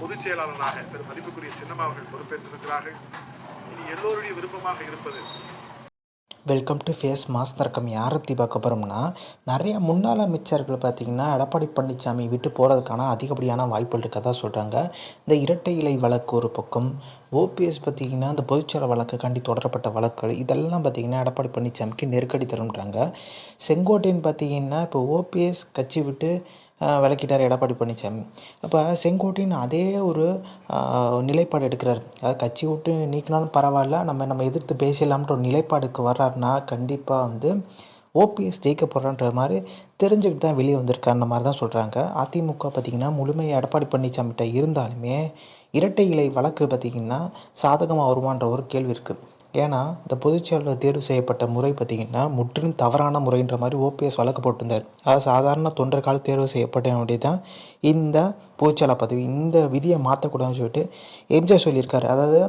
பொதுச் செயலாளராக திரு மதிப்புக்குரிய சின்னம்மா அவர்கள் பொறுப்பேற்றிருக்கிறார்கள். இனி எல்லோருடைய விருப்பமாக இருப்பது? வெல்கம் டு ஃபேஸ் மாஸ் தர்க்கம். யாரை பற்றி பார்க்க போகிறோம்னா நிறைய முன்னாள் அமைச்சர்கள் பார்த்திங்கன்னா எடப்பாடி பழனிசாமி விட்டு போகிறதுக்கான அதிகப்படியான வாய்ப்புகள் இருக்கதா சொல்கிறாங்க இந்த இரட்டை இலை வழக்கு ஒரு பக்கம் ஓபிஎஸ் பார்த்திங்கன்னா இந்த பொதுச்செயலாளர் வழக்கு கண்டி தொடரப்பட்ட வழக்குகள் இதெல்லாம் பார்த்திங்கன்னா எடப்பாடி பழனிசாமிக்கு நெருக்கடி தரும்ன்றாங்க. செங்கோட்டையன் பார்த்திங்கன்னா இப்போ ஓபிஎஸ் கட்சி விட்டு விளக்கிட்டார் எடப்பாடி பழனிசாமி. அப்போ செங்கோட்டையன் அதே ஒரு நிலைப்பாடு எடுக்கிறார். அதாவது கட்சி விட்டு நீக்கினாலும் பரவாயில்ல நம்ம நம்ம எதிர்த்து பேசலாம்ன்ற ஒரு நிலைப்பாடுக்கு வர்றாருன்னா கண்டிப்பாக வந்து ஓபிஎஸ் ஜெயிக்க போகிறான்ற மாதிரி தெரிஞ்சுக்கிட்டு தான் வெளியே வந்திருக்காருன்ற மாதிரி தான் சொல்கிறாங்க அதிமுக பார்த்திங்கன்னா முழுமையாக எடப்பாடி பழனிசாமிகிட்ட இருந்தாலுமே இரட்டை இலை வழக்கு பார்த்திங்கன்னா சாதகமாக வருமான்ற ஒரு கேள்வி இருக்குது ஏன்னா இந்த பொதுச்செயலாளர் தேர்வு செய்யப்பட்ட முறை பார்த்திங்கன்னா முற்றிலும் தவறான முறைன்ற மாதிரி ஓபிஎஸ் வழக்கு போட்டிருந்தார். அதாவது சாதாரண தொண்டர்கள் தேர்வு செய்யப்பட்ட தான் இந்த பொதுச்செயலாளர் பதவி இந்த விதியை மாற்றக்கூடாதுன்னு சொல்லிட்டு எம்ஜிஆர் சொல்லியிருக்காரு. அதாவது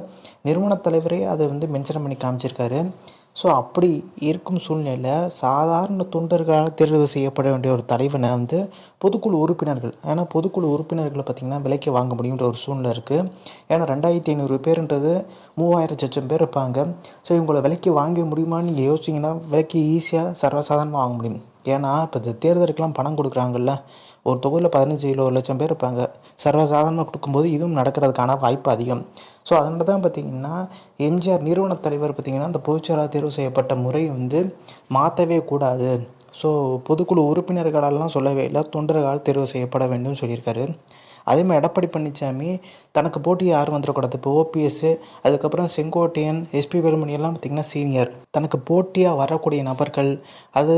நிறுவனத் தலைவரே அதை வந்து மென்ஷன் பண்ணி காமிச்சிருக்காரு. ஸோ அப்படி இருக்கும் சூழ்நிலையில் சாதாரண தொண்டர்களால் தேர்வு செய்யப்பட வேண்டிய ஒரு தலைவனை வந்து பொதுக்குழு உறுப்பினர்கள் ஏன்னா பொதுக்குழு உறுப்பினர்களை பார்த்திங்கன்னா விலைக்கு வாங்க முடியுன்ற ஒரு சூழ்நிலை இருக்குது ஏன்னா ரெண்டாயிரத்தி ஐநூறு பேருன்றது மூவாயிரம் லட்சம் பேர் இருப்பாங்க. ஸோ இவங்களை விலைக்கு வாங்க முடியுமான்னு நீங்கள் யோசிச்சிங்கன்னா விலைக்கு ஈஸியாக சர்வசாதாரணமாக வாங்க முடியும். ஏன்னா இப்போ தேர்தலுக்கெலாம் தேர்தலுக்கெல்லாம் பணம் கொடுக்குறாங்கல்ல ஒரு தொகுதியில் பதினஞ்சு இருபது ஒரு லட்சம் பேர் இருப்பாங்க. சர்வசாதாரணமாக கொடுக்கும்போது இதுவும் நடக்கிறதுக்கான வாய்ப்பு அதிகம். ஸோ அதனால தான் பார்த்திங்கன்னா எம்ஜிஆர் நிறுவன தலைவர் பார்த்திங்கன்னா அந்த பொதுச்செயலாளர் தேர்வு செய்யப்பட்ட முறை வந்து மாற்றவே கூடாது. ஸோ பொதுக்குழு உறுப்பினர்களெல்லாம் சொல்லவே இல்லை. தொண்டர்களால் தேர்வு செய்யப்பட வேண்டும் சொல்லியிருக்காரு. அதே மாதிரி எடப்பாடி பழனிசாமி தனக்கு போட்டி யாரும் வந்துடக்கூடாது இப்போ ஓபிஎஸ் அதுக்கப்புறம் செங்கோட்டையன் எஸ்பி வேலுமணி எல்லாம் பார்த்திங்கன்னா சீனியர் தனக்கு போட்டியாக வரக்கூடிய நபர்கள் அது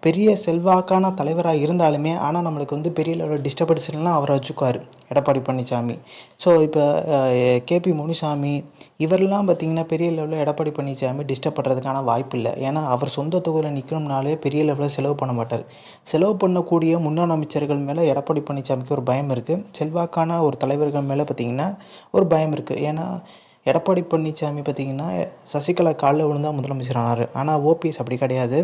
பெரிய செல்வாக்கான தலைவராக இருந்தாலுமே ஆனால் நம்மளுக்கு வந்து பெரிய லெவலில் டிஸ்டர்பன்ஸ் அவரை வச்சுக்குவார். எடப்பாடி பழனிசாமி. ஸோ இப்போ கேபி முனிசாமி இவரெல்லாம் பார்த்திங்கன்னா பெரிய லெவலில் எடப்பாடி பழனிசாமி டிஸ்டர்ப் பண்ணுறதுக்கான வாய்ப்பு இல்லை. ஏன்னா அவர் சொந்த தொகுதியில் நிற்கணும்னாலே பெரிய லெவலில் செலவு பண்ண மாட்டார். செலவு பண்ணக்கூடிய முன்னாள் அமைச்சர்கள் மேலே எடப்பாடி பழனிசாமிக்கு ஒரு பயம் இருக்குது செல்வாக்கான ஒரு தலைவர்கள் மேலே பார்த்திங்கன்னா ஒரு பயம் இருக்குது ஏன்னா எடப்பாடி பழனிசாமி பார்த்திங்கன்னா சசிகலா காலில் விழுந்தால் முதலமைச்சர் ஆனார். ஆனால் ஓபிஎஸ் அப்படி கிடையாது.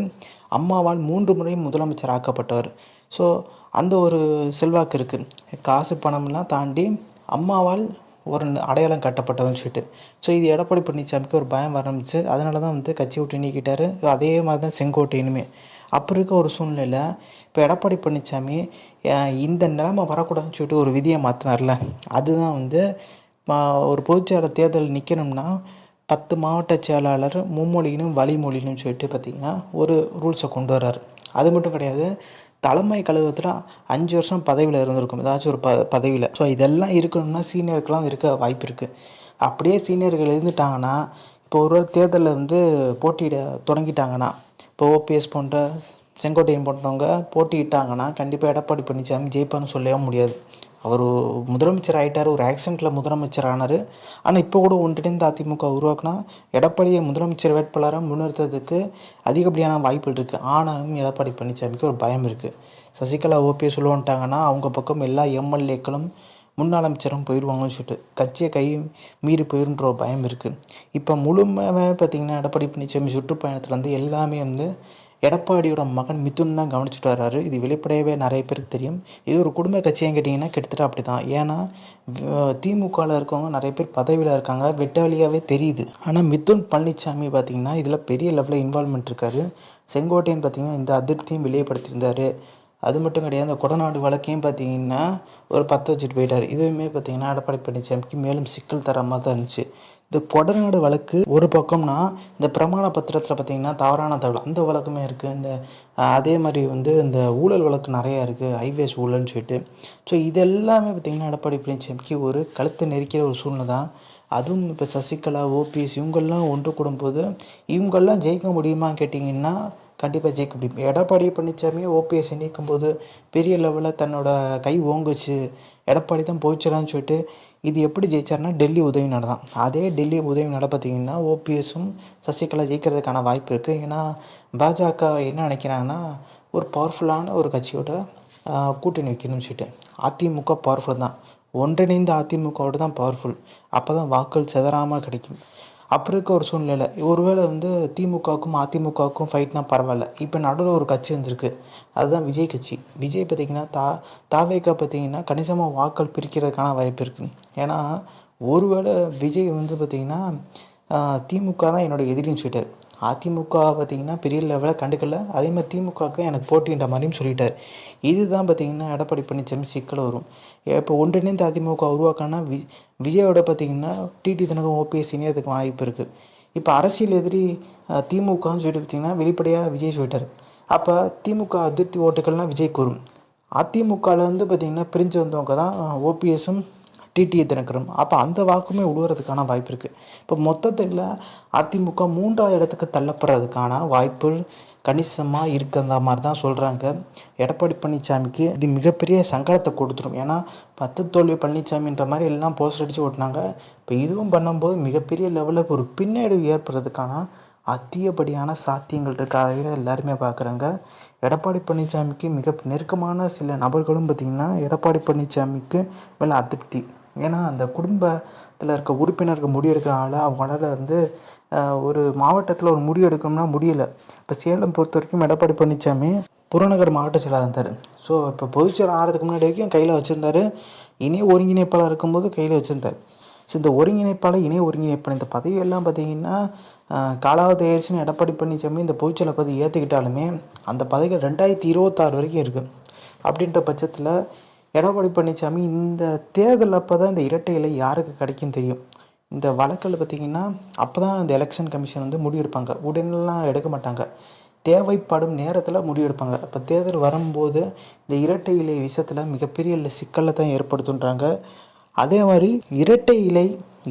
அம்மாவால் மூன்று முறை முதலமைச்சர் ஆக்கப்பட்டவர். ஸோ அந்த ஒரு செல்வாக்கு இருக்குது காசு பணம்லாம் தாண்டி அம்மாவால் ஒரு அடையாளம் கட்டப்பட்டதுன்னு சொல்லிட்டு. ஸோ இது எடப்பாடி பழனிசாமிக்கு ஒரு பயம் ஆரம்பிச்சு அதனால தான் வந்து கட்சி விட்டு நீக்கிட்டாரு. அதே மாதிரி தான் செங்கோட்டையினுமே. அப்போ இருக்க ஒரு சூழ்நிலையில் இப்போ எடப்பாடி பழனிசாமி இந்த நிலைமை வரக்கூடாதுன்னு சொல்லிட்டு ஒரு விதியை மாற்றினார்ல அதுதான் வந்து மா- ஒரு பொதுச்செயலாளர் தேர்தல் நிற்கணும்னா பத்து மாவட்ட செயலாளர் மும்மொழியினும் வழிமொழியிலும் சொல்லிட்டு பார்த்திங்கன்னா ஒரு ரூல்ஸை கொண்டு வர்றாரு. அது மட்டும் கிடையாது தலைமை கழகத்தில் அஞ்சு வருஷம் பதவியில் இருந்திருக்கும். ஏதாச்சும் ஒரு ப பதவியில். ஸோ இதெல்லாம் இருக்கணும்னா சீனியருக்கெலாம் இருக்க வாய்ப்பு இருக்குது அப்படியே சீனியர்கள் இருந்துட்டாங்கன்னா இப்போ ஒரு தேர்தலில் வந்து போட்டியிட தொடங்கிட்டாங்கன்னா இப்போ ஓபிஎஸ் போன்ற செங்கோட்டையன் போன்றவங்க போட்டியிட்டாங்கன்னா கண்டிப்பாக எடப்பாடி பழனிசாமி ஜெயிப்பான்னு சொல்லவே முடியாது. அவர் முதலமைச்சர் ஆகிட்டார் ஒரு ஆக்சிடெண்ட்டில் முதலமைச்சர் ஆனார் ஆனால் இப்போ கூட ஒன்றிணைந்த அதிமுக உருவாக்குனா எடப்பாடியை முதலமைச்சர் வேட்பாளராக முன்னிறுத்துறதுக்கு அதிகப்படியான வாய்ப்புகள் இருக்குது ஆனாலும் எடப்பாடி பழனிசாமிக்கு ஒரு பயம் இருக்குது சசிகலா ஓபிஎஸ் சொல்லுவான்ட்டாங்கன்னா அவங்க பக்கம் எல்லா எம்எல்ஏக்களும் முன்னாள் அமைச்சரும் போயிடுவாங்கன்னு சொல்லிட்டு கட்சியை கை மீறி போயிருன்ற ஒரு பயம் இருக்குது இப்போ முழுமையாக பார்த்திங்கன்னா எடப்பாடி பழனிசாமி சுற்றுப்பயணத்துலேருந்து எல்லாமே வந்து எடப்பாடியோட மகன் மிதுன் தான் கவனிச்சுட்டு வர்றாரு. இது வெளிப்படையவே நிறைய பேருக்கு தெரியும். இது ஒரு குடும்ப கட்சின்னு கேட்டிங்கன்னா கிட்டத்தட்ட அப்படி தான் ஏன்னா திமுகவில் இருக்கவங்க நிறைய பேர் பதவியில் இருக்காங்க. வெட்ட வழியாகவே தெரியுது. ஆனால் மிதுன் பழனிசாமி பார்த்திங்கன்னா இதில் பெரிய லெவலில் இன்வால்மெண்ட் இருக்கார். செங்கோட்டையன் பார்த்திங்கன்னா இந்த அதிருப்தியும் வெளியப்படுத்தியிருந்தார் அது மட்டும் கிடையாது அந்த கொடநாடு வழக்கையும் பார்த்தீங்கன்னா ஒரு பத்து வச்சுட்டு போயிட்டார். இதுவுமே பார்த்தீங்கன்னா எடப்பாடி பழனிசாமிக்கு மேலும் சிக்கல் தர மாதிரி தான் இருந்துச்சு. இந்த கொடநாடு வழக்கு ஒரு பக்கம்னா இந்த பிரமாண பத்திரத்தில் பார்த்தீங்கன்னா தவறான தகவல். அந்த வழக்குமே இருக்குது இந்த அதே மாதிரி வந்து இந்த ஊழல் வழக்கு நிறையா இருக்குது ஹைவேஸ் ஊழல்னு சொல்லிட்டு. ஸோ இது எல்லாமே பார்த்திங்கன்னா எடப்பாடி பழனிசாமிக்கு ஒரு கழுத்தை நெரிக்கிற ஒரு சூழ்நிலை தான். அதுவும் இப்போ சசிகலா ஓபிஎஸ் இவங்கெல்லாம் ஒன்று கூடும்போது இவங்கெல்லாம் ஜெயிக்க முடியுமான்னு கேட்டிங்கன்னா கண்டிப்பாக ஜெயிக்க முடியும். எடப்பாடி பழனிசாமி ஓபிஎஸ்ஸை நீக்கும்போது பெரிய லெவலில் தன்னோட கை ஓங்குச்சு. எடப்பாடி தான் போச்சுறான்னு சொல்லிட்டு இது எப்படி ஜெயிச்சாருன்னா டெல்லி உதவி தான். அதே டெல்லி உதவி நட பார்த்தீங்கன்னா ஓபிஎஸும் சசிகலா ஜெயிக்கிறதுக்கான வாய்ப்பு இருக்குது ஏன்னா பாஜக என்ன நினைக்கிறாங்கன்னா ஒரு பவர்ஃபுல்லான ஒரு கட்சியோட கூட்டணி வைக்கணும்னு சொல்லிட்டு. அதிமுக பவர்ஃபுல் தான். ஒன்றிணைந்த அதிமுகவோட தான் பவர்ஃபுல் அப்போ தான் வாக்குகள் சிதறாமல் கிடைக்கும். அப்படி இருக்க ஒரு சூழ்நிலை ஒருவேளை வந்து திமுகவுக்கும் அதிமுகவுக்கும் ஃபைட்னா பரவாயில்ல. இப்போ நடுவில் ஒரு கட்சி வந்திருக்கு. அதுதான் விஜய் கட்சி. விஜய் பார்த்திங்கன்னா தா தாவேக்கா பார்த்திங்கன்னா கணிசமாக வாக்கள் பிரிக்கிறதுக்கான வாய்ப்பு இருக்குது ஏன்னா ஒருவேளை விஜய் வந்து பார்த்திங்கன்னா திமுக தான் என்னோடய எதிரின்னு சொல்லிட்டார். அதிமுக பார்த்திங்கன்னா பெரிய லெவலில் கண்டுக்கல. அதே மாதிரி திமுகவுக்கு எனக்கு போட்டின்ற மாதிரியும் சொல்லிட்டார். இதுதான் பார்த்திங்கன்னா எடப்பாடி பழனிசாமி சிக்கல் வரும். இப்போ ஒன்றிணைந்த அதிமுக உருவாக்கணும்னா வி விஜயோட பார்த்திங்கன்னா டிடி தினகம் ஓபிஎஸ் இணையத்துக்கு வாய்ப்பு இருக்குது இப்போ அரசியல் எதிரி திமுகன்னு சொல்லிட்டு பார்த்திங்கன்னா வெளிப்படையாக விஜய் சொல்லிட்டார். அப்போ திமுக அதிருப்தி ஓட்டுகள்னால் விஜய்க்கு வரும். அதிமுகவில் வந்து பார்த்திங்கன்னா பிரிஞ்சு வந்தவங்க தான் ஓபிஎஸும் டிடிஏ தினகரன். அப்போ அந்த வாக்குமே உழுவுறதுக்கான வாய்ப்பு இருக்குது இப்போ மொத்தத்தில் அதிமுக மூன்றாவது இடத்துக்கு தள்ளப்படுறதுக்கான வாய்ப்பு கணிசமாக இருக்கிற மாதிரி தான் சொல்கிறாங்க எடப்பாடி பழனிசாமிக்கு இது மிகப்பெரிய சங்கடத்தை கொடுத்துரும். ஏன்னா பத்து தோல்வி பழனிசாமின்ற மாதிரி எல்லாம் போஸ்டர் அடித்து ஓட்டினாங்க. இப்போ இதுவும் பண்ணும்போது மிகப்பெரிய லெவலில் ஒரு பின்னடைவு ஏற்படுறதுக்கான அதிகப்படியான சாத்தியங்கள் இருக்காக எல்லாருமே பார்க்குறாங்க எடப்பாடி பழனிசாமிக்கு மிக நெருக்கமான சில நபர்களும் பார்த்திங்கன்னா எடப்பாடி பழனிசாமிக்கு மேலே அதிருப்தி. ஏன்னா அந்த குடும்பத்தில் இருக்க உறுப்பினர்கள் முடிவெடுக்கிறனால அவங்களால வந்து ஒரு மாவட்டத்தில் ஒரு முடிவு எடுக்கணும்னா முடியல. இப்போ சேலம் பொறுத்த வரைக்கும் எடப்பாடி பழனிசாமி புறநகர் மாவட்ட செயலாளர் இருந்தார். ஸோ இப்போ பொதுச்செயலாளர் ஆகிறதுக்கு முன்னாடி வரைக்கும் கையில் வச்சுருந்தாரு. இணை ஒருங்கிணைப்பாளர் இருக்கும்போது கையில் வச்சுருந்தார். ஸோ இந்த ஒருங்கிணைப்பாளர் இணை ஒருங்கிணைப்பாளர் இந்த பதவியெல்லாம் பார்த்தீங்கன்னா ஆஹ், காலாவதி ஆயிடுச்சுன்னு எடப்பாடி பழனிசாமி இந்த பொதுச்செயலை பதவி ஏற்றுக்கிட்டாலுமே அந்த பதவிகள் ரெண்டாயிரத்தி இருபத்தாறு வரைக்கும் இருக்குது அப்படின்ற பட்சத்தில் எடப்பாடி பழனிசாமி இந்த தேர்தல் அப்போ தான் இந்த இரட்டை இலை யாருக்கு கிடைக்கும் தெரியும்? இந்த வழக்கில் பார்த்தீங்கன்னா அப்போ தான் இந்த எலெக்ஷன் கமிஷன் வந்து முடிவெடுப்பாங்க. உடனெலாம் எடுக்க மாட்டாங்க. தேவைப்படும் நேரத்தில் முடிவெடுப்பாங்க. அப்போ தேர்தல் வரும்போது இந்த இரட்டை இலை விஷயத்தில் மிகப்பெரிய சிக்கலை தான் ஏற்படுத்துன்றாங்க. அதே மாதிரி இரட்டை இலை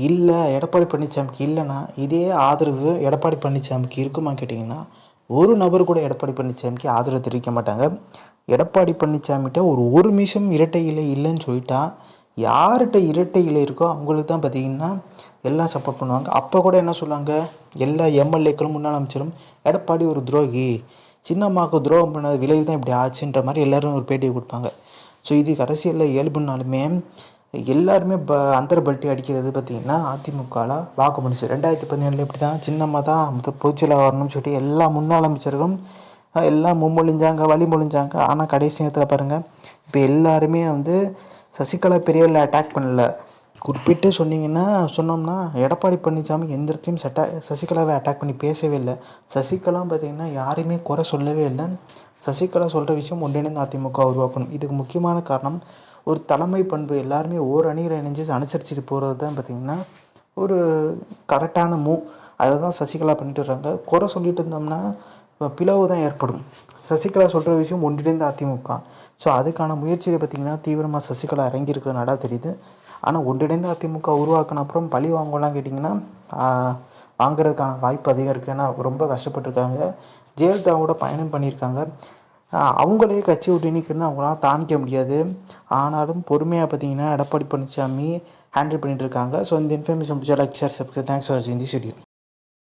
இல்லை எடப்பாடி பழனிசாமிக்கு இல்லைன்னா இதே ஆதரவு எடப்பாடி பழனிசாமிக்கு இருக்குமா கேட்டிங்கன்னா ஒரு நபர் கூட எடப்பாடி பழனிசாமிக்கு ஆதரவு தெரிவிக்க மாட்டாங்க. எடப்பாடி பழனிசாமிகிட்ட ஒரு ஒரு நிமிஷம் இரட்டை இலை இல்லைன்னு சொல்லிட்டா யார்கிட்ட இரட்டை இலை இருக்கோ அவங்களுக்கு தான் பார்த்தீங்கன்னா எல்லாம் சப்போர்ட் பண்ணுவாங்க. அப்போ கூட என்ன சொல்லுவாங்க எல்லா எம்எல்ஏக்களும் முன்னாள் அமைச்சரும் எடப்பாடி ஒரு துரோகி. சின்னம்மாவுக்கு துரோகம் பண்ண விளைவு தான் இப்படி ஆச்சுன்ற மாதிரி எல்லோரும் ஒரு பேட்டியை கொடுப்பாங்க. ஸோ இது அரசியலில் இயல்புனாலுமே எல்லாருமே ப அந்தர பல்ட்டி அடிக்கிறது பார்த்திங்கன்னா அதிமுகவில் வாக்கு முடிச்சு ரெண்டாயிரத்தி பதினேழில் இப்படி தான் சின்னம்மா தான் முதல் பொதுச்செயலாளர் வரணும்னு சொல்லிட்டு எல்லா முன்னாள் அமைச்சர்களும் எல்லாம் மும்மொழிஞ்சாங்க வழி மொழிஞ்சாங்க. ஆனால் கடைசி நேரத்தில் பாருங்கள் இப்போ எல்லாருமே வந்து சசிகலா பெரியவரில் அட்டாக் பண்ணல. குறிப்பிட்டு சொன்னீங்கன்னா சொன்னோம்னா எடப்பாடி பழனிசாமி எந்த இடத்தையும் சட்டா சசிகலாவை அட்டாக் பண்ணி பேசவே இல்லை. சசிகலா பார்த்தீங்கன்னா யாரையுமே குறை சொல்லவே இல்லை. சசிகலா சொல்கிற விஷயம் ஒன்றிணைந்து அதிமுக உருவாக்கணும். இதுக்கு முக்கியமான காரணம் ஒரு தலைமை பண்பு எல்லாருமே ஓர் அணியில் இணைஞ்சு அனுசரிச்சுட்டு போகிறது தான் பார்த்திங்கன்னா ஒரு கரெக்டான மூவ் அதை தான் சசிகலா பண்ணிட்டு வர்றாங்க குறை சொல்லிட்டு இருந்தோம்னா பிளவு தான் ஏற்படும். சசிகலா சொல்கிற விஷயம் ஒன்றிணைந்த அதிமுக. ஸோ அதுக்கான முயற்சியில் பார்த்திங்கன்னா தீவிரமாக சசிகலா இறங்கியிருக்கிறதுனால தெரியுது. ஆனால் ஒன்றிணைந்த அதிமுக உருவாக்கின அப்புறம் பழி வாங்கலாம் கேட்டிங்கன்னா வாங்குறதுக்கான வாய்ப்பு அதிகம் இருக்குது ஏன்னா ரொம்ப கஷ்டப்பட்டிருக்காங்க. ஜெயலலிதாவோட பயணம் பண்ணியிருக்காங்க. அவங்களே கட்சி விட்டு நிற்கிறது அவங்களால தாங்கிக்க முடியாது. ஆனாலும் பொறுமையாக பார்த்தீங்கன்னா எடப்பாடி பழனிசாமி ஹேண்டில் பண்ணிகிட்டு இருக்காங்க. ஸோ இந்த இன்ஃபர்மேஷன் பிடிச்சா like share subscribe thanks for வாட்சிங் தி